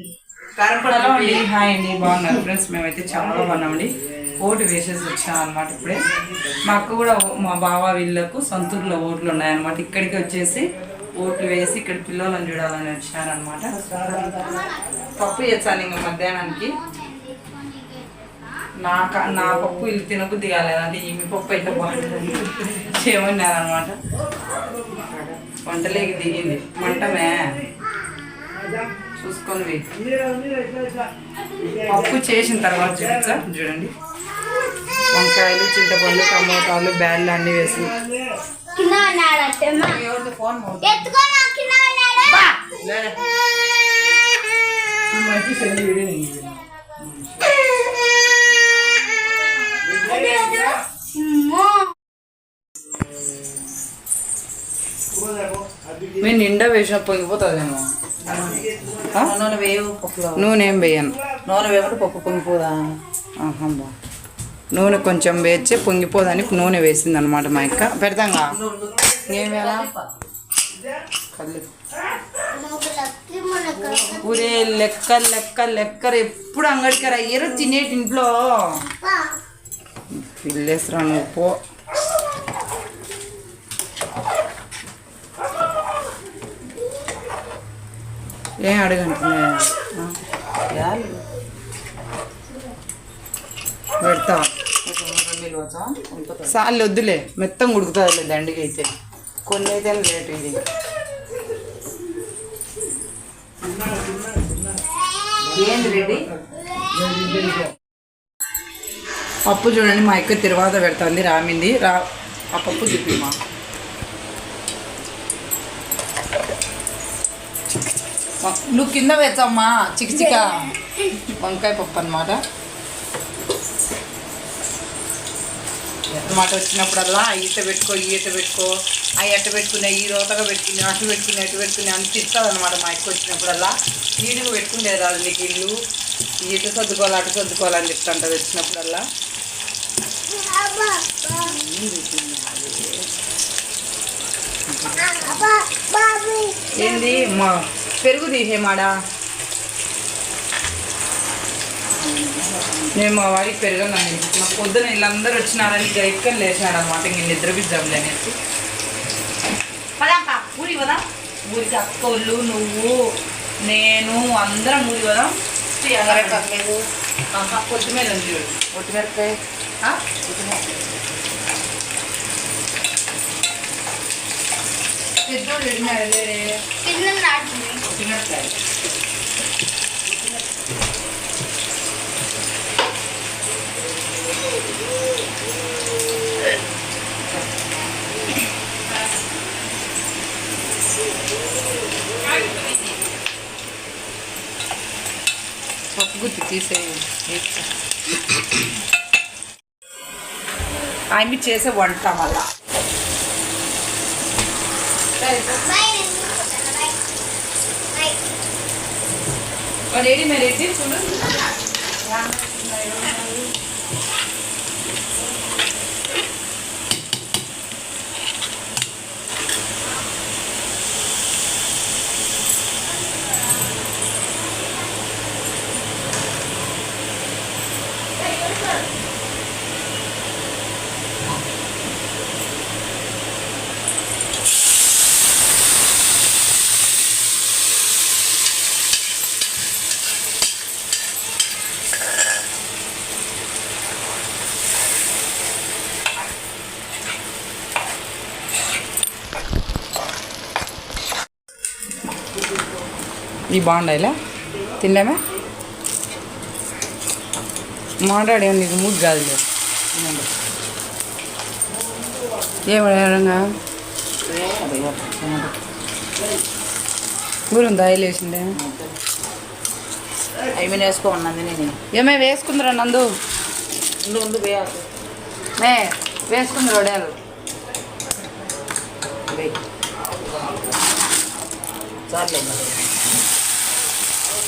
అండి. హాయ్ అండి. బాగున్నారు. ఫ్రెండ్స్ మేమైతే చాలా బాగున్నామండి ఓటు వేసేసి వచ్చాం అనమాట ఇప్పుడే. మా అక్క కూడా మా బావ వీళ్ళకు సొంతూరులో ఓట్లు ఉన్నాయన్నమాట. ఇక్కడికి వచ్చేసి ఓట్లు వేసి ఇక్కడ పిల్లలను చూడాలని వచ్చారనమాట పప్పు చేస్తాను ఇంకా మధ్యాహ్నానికి. నా నా పప్పు ఇల్లు తినబుద్ధి కాలేదంటే ఈమె పప్పు అయితే బాగుంటుంది. చేయమన్నారు అనమాట వంటలేకి దిగింది. మంటమే. చూసుకొని. పప్పు చేసిన తర్వాత చూపించా చూడండి. వంకాయలు చింతపండు టమోటాలు బ్యాళ్ళు అన్నీ వేసి. మేము నిండా వేసిన పొంగిపోతుందేమో ఆ? నూనె వేయవు పప్పులో. నూనె ఏం వేయను. నూనె వేయమంటే పప్పు పొంగిపోదా? బా. నూనె కొంచెం వేస్తే పొంగిపోదని నూనె వేసింది అనమాట మా అక్క. పెడతాంగా? ఊరే లెక్క లెక్క లెక్కరు ఎప్పుడు అంగడికి అయ్యారు తినేటి ఇంట్లో. పిల్లేసరా నువ్వు పో. ఏం అడగంటున్నా పెడతా. సార్లు వద్దులే మెత్తం ఉడుకుతుంది దండిగా అయితే కొన్ని అయితే లేట్ ఇది. ఏంది పప్పు చూడండి మా అక్క తిరువాత పెడుతుంది రామింది. రా ఆ పప్పు చూపి నువ్వు కింద వేచ్చమ్మా చిక్ చిక. వంకాయ పప్పు అనమాట మాట వచ్చినప్పుడల్లా ఈత పెట్టుకో ఈ ఈత పెట్టుకో. ఆ ఎట్ట పెట్టుకునే ఈ రోతగా పెట్టుకుని అటు పెట్టుకుని అటు పెట్టుకుని అంత ఇస్తుంది అనమాట మా అక్క వచ్చినప్పుడల్లా. నీట్గా పెట్టుకునేది రాదు నీకు ఇల్లు. ఈ ఇటు సర్దుకోవాలి అటు సర్దుకోవాలని చెప్తుంటుంది వచ్చినప్పుడల్లా. ఏంది? మా పెరుగు తీసేమాడా నేను మా వాడికి పెరగను మా పొద్దున వీళ్ళందరూ వచ్చినారని గైడ్కని లేచినాడు అనమాట ఇంక నిద్రపిద్దాంలే అనేసి. పదాక ఊరి కదా ఊరికి అక్కోళ్ళు నువ్వు నేను అందరం ఊరి కదా కొద్దిమీద ఉంది ఒట్టిమిరపకాయ ఆ? పెద్దోడు వెళ్ళినాడు లేడే కింద ఉన్నాడు. కొద్దిమిరపకాయ పప్పు గుత్తి తీసేయి ఆమె చేసే వంట మళ్ళా బై, నేను తీసుకొస్తాను, బై. బై. ఈ బాగుండాయిలా తిండామే మాట్లాడే నీకు మూడు కాదులే ఏమడంగా ఊరం దాయిలు వేసిండే అవి మీద వేసుకో ఉన్నది నేను. ఏమే వేసుకుందిరా నందు. వేయాలి. మే వేసుకుంది రొడేలు వేయి. చాలే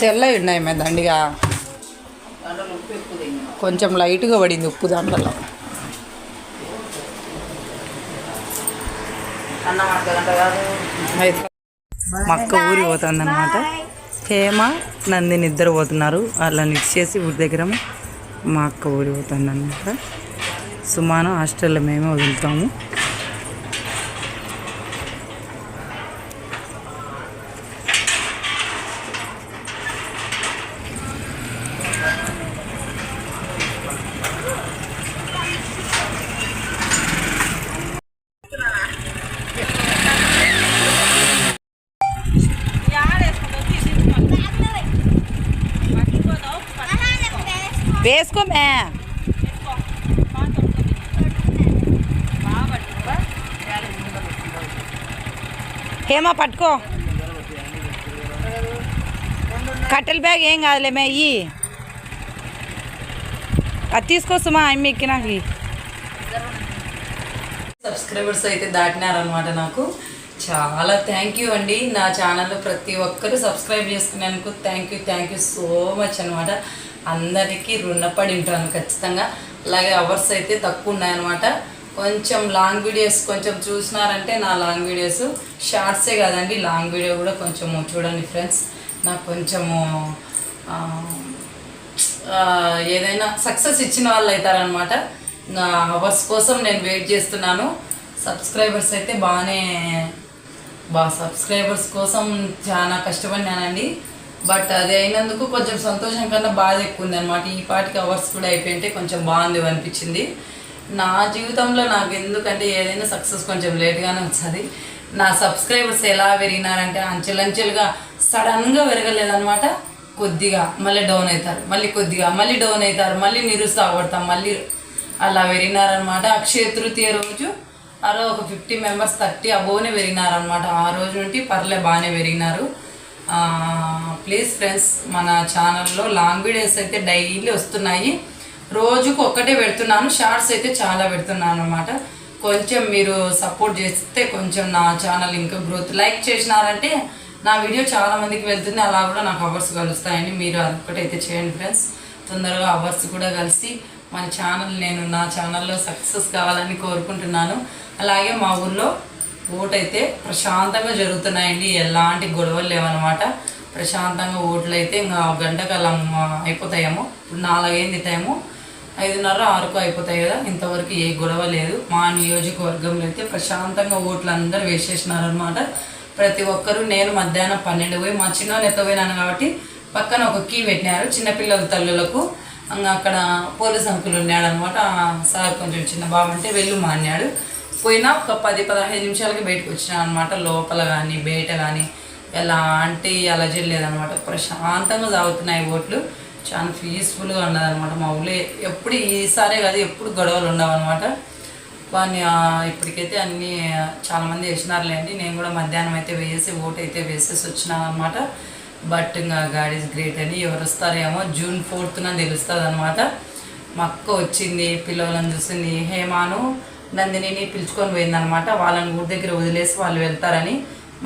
తెల్లవి ఉన్నాయి మే దండిగా. కొంచెం లైట్గా పడింది ఉప్పు దాంట్లో. మక్క ఊరి పోతుంది అనమాట హేమ నందిని ఇద్దరు పోతున్నారు. వాళ్ళని ఇచ్చేసి ఊరి దగ్గర మా అక్క ఊరి పోతుంది అనమాట సుమాను హాస్టల్లో మేమే వదులుతాము. వేసుకోమే హేమా పట్టుకో. కట్టెల బ్యాగ్ ఏం కాదులే మే అయ్యి అది తీసుకోసమా అమ్మ ఎక్కినాకి సబ్స్క్రైబర్స్ అయితే దాటినారనమాట నాకు. చాలా థ్యాంక్ యూ అండి. నా ఛానల్లో ప్రతి ఒక్కరు సబ్స్క్రైబ్ చేసుకునేందుకు thank you thank you so much అనమాట అందరికీ రుణపడి ఉంటాను ఖచ్చితంగా. అలాగే అవర్స్ అయితే తక్కువ ఉన్నాయన్నమాట. కొంచెం లాంగ్ వీడియోస్ కొంచెం చూసినారంటే నా లాంగ్ వీడియోస్. షార్ట్సే కాదండి లాంగ్ వీడియో కూడా కొంచెము చూడండి ఫ్రెండ్స్. నాకు కొంచెము ఏదైనా సక్సెస్ ఇచ్చిన వాళ్ళు అవుతారనమాట నా అవర్స్ కోసం నేను వెయిట్ చేస్తున్నాను. సబ్స్క్రైబర్స్ అయితే బాగానే బా సబ్స్క్రైబర్స్ కోసం చాలా కష్టపడినానండి. బట్ అది అయినందుకు కొంచెం సంతోషం కన్నా బాధ ఎక్కువ ఉంది అనమాట ఈ పాటికి అవర్స్ కూడా అయిపోయింటే కొంచెం బాగుంది అనిపించింది. నా జీవితంలో నాకు ఎందుకంటే ఏదైనా సక్సెస్ కొంచెం లేట్గానే వచ్చింది నా సబ్స్క్రైబర్స్ ఎలా పెరిగినారంటే అంచెలంచెలుగా సడన్గా పెరగలేదనమాట కొద్దిగా మళ్ళీ డౌన్ అవుతారు మళ్ళీ కొద్దిగా మళ్ళీ డౌన్ అవుతారు మళ్ళీ నిరుత్సాహపడతాం మళ్ళీ అలా పెరిగినారనమాట అక్షయ తృతీయ రోజు అలా ఒక ఫిఫ్టీ మెంబర్స్ థర్టీ అబోనే పెరిగినారనమాట ఆ రోజు నుండి పర్లే బాగానే పెరిగినారు. ప్లీజ్ ఫ్రెండ్స్ మన ఛానల్లో లాంగ్ వీడియోస్ అయితే డైలీ వస్తున్నాయి. రోజుకు ఒక్కటే పెడుతున్నాను షార్ట్స్ అయితే చాలా పెడుతున్నాను అనమాట కొంచెం మీరు సపోర్ట్ చేస్తే కొంచెం నా ఛానల్ ఇంకా గ్రోత్ లైక్ చేసినారంటే నా వీడియో చాలా మందికి వెళ్తుంది అలా కూడా నాకు అవర్స్ కలుస్తాయండి మీరు అదొక్కటైతే చేయండి ఫ్రెండ్స్ తొందరగా అవర్స్ కూడా కలిసి మన ఛానల్ నేను నా ఛానల్లో సక్సెస్ కావాలని కోరుకుంటున్నాను. అలాగే మా ఊర్లో ఓటైతే ప్రశాంతంగా జరుగుతున్నాయండి. ఎలాంటి గొడవలు లేవన్నమాట. ప్రశాంతంగా ఓట్లు అయితే ఇంకా గంటకు అయిపోతాయేమో. ఇప్పుడు నాలుగైంది టైము ఐదున్నర ఆరుకు అయిపోతాయి కదా. ఇంతవరకు ఏ గొడవ లేదు. మా నియోజకవర్గంలో అయితే ప్రశాంతంగా ఓట్లు అందరూ వేసేసినారనమాట ప్రతి ఒక్కరు నేను మధ్యాహ్నం పన్నెండు పోయి మా చిన్న ఎత్తపోయినాను కాబట్టి పక్కన ఒక కీ పెట్టినారు. చిన్నపిల్లల తల్లులకు అక్కడ పోలీస్ అంకులు ఉన్నాడు అనమాట సార్ కొంచెం చిన్న బాబు అంటే వెళ్ళు మా అన్నాడు. పోయినా ఒక పది పదహైదు నిమిషాలకి బయటకు వచ్చినా అనమాట లోపల కానీ బయట కానీ ఎలాంటి అలజడి లేదనమాట ప్రశాంతంగా సాగుతున్నాయి ఓట్లు చాలా పీస్ఫుల్గా ఉన్నదనమాట మా ఊళ్ళో ఎప్పుడు ఈసారే కాదు ఎప్పుడు గొడవలు ఉండవన్నమాట. వాడిని ఇప్పటికైతే అన్నీ చాలామంది వేసినారులేండి నేను కూడా మధ్యాహ్నం అయితే వేసి ఓటు అయితే వేసేసి వచ్చినాను అనమాట బట్ ఇంకా గాడ్ ఈస్ గ్రేట్ అని ఎవరు వస్తారేమో జూన్ ఫోర్త్న తెలుస్తుంది అనమాట మా అక్క వచ్చింది పిల్లలను చూసింది హేమాను నందినిని పిలుచుకొని పోయిందనమాట. వాళ్ళని ఊరి దగ్గర వదిలేసి వాళ్ళు వెళ్తారని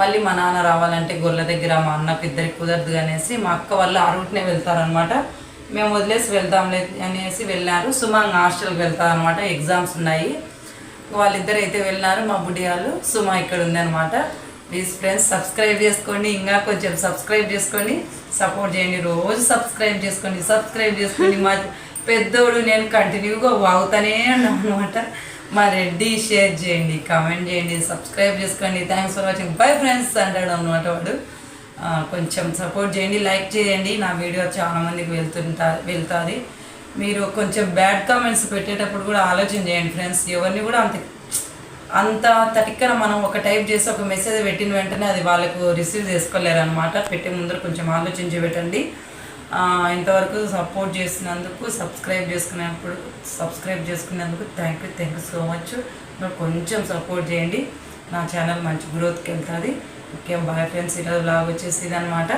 మళ్ళీ మా నాన్న రావాలంటే గొర్రెల దగ్గర మా అన్నకి ఇద్దరికి కుదరదు అనేసి మా అక్క వాళ్ళు ఆ రూట్నే వెళ్తారనమాట. మేము వదిలేసి వెళ్దాంలే అనేసి వెళ్ళారు. సుమంగ్ హాస్టల్కి వెళ్తారనమాట. ఎగ్జామ్స్ ఉన్నాయి. వాళ్ళిద్దరు అయితే వెళ్ళినారు మా బుడ్డి వాళ్ళు సుమా ఇక్కడ ఉందన్నమాట ప్లీజ్ ఫ్రెండ్స్ సబ్స్క్రైబ్ చేసుకోండి. ఇంకా కొంచెం సబ్స్క్రైబ్ చేసుకోండి సపోర్ట్ చేయండి. రోజు సబ్స్క్రైబ్ చేసుకోండి సబ్స్క్రైబ్ చేసుకోండి మా పెద్దోడు నేను కంటిన్యూగా వాగుతానే ఉన్నాను అనమాట మా రెడ్డి షేర్ చేయండి కామెంట్ చేయండి సబ్స్క్రైబ్ చేసుకోండి. Thanks for watching bye friends అంటాడు అనమాట వాడు. కొంచెం సపోర్ట్ చేయండి లైక్ చేయండి. నా వీడియో చాలా మందికి వెళ్తుంటా వెళ్తుంది. మీరు కొంచెం బ్యాడ్ కామెంట్స్ పెట్టేటప్పుడు కూడా ఆలోచన చేయండి ఫ్రెండ్స్ ఎవరిని కూడా అంత అంత తటిక్కన మనం ఒక టైప్ చేసి ఒక మెసేజ్ పెట్టిన వెంటనే అది వాళ్ళకు రిసీవ్ చేసుకోలేరు అనమాట పెట్టే ముందర కొంచెం ఆలోచించి పెట్టండి. ఇంతవరకు సపోర్ట్ చేసినందుకు సబ్స్క్రైబ్ చేసుకునేప్పుడు సబ్స్క్రైబ్ చేసుకునేందుకు thank you thank you so much మరి కొంచెం సపోర్ట్ చేయండి. నా ఛానల్ మంచి గ్రోత్కి వెళ్తుంది. ఓకే బాయ్ ఫ్రెండ్స్ ఈరోజు బ్లాగ్ వచ్చేసి ఇదనమాట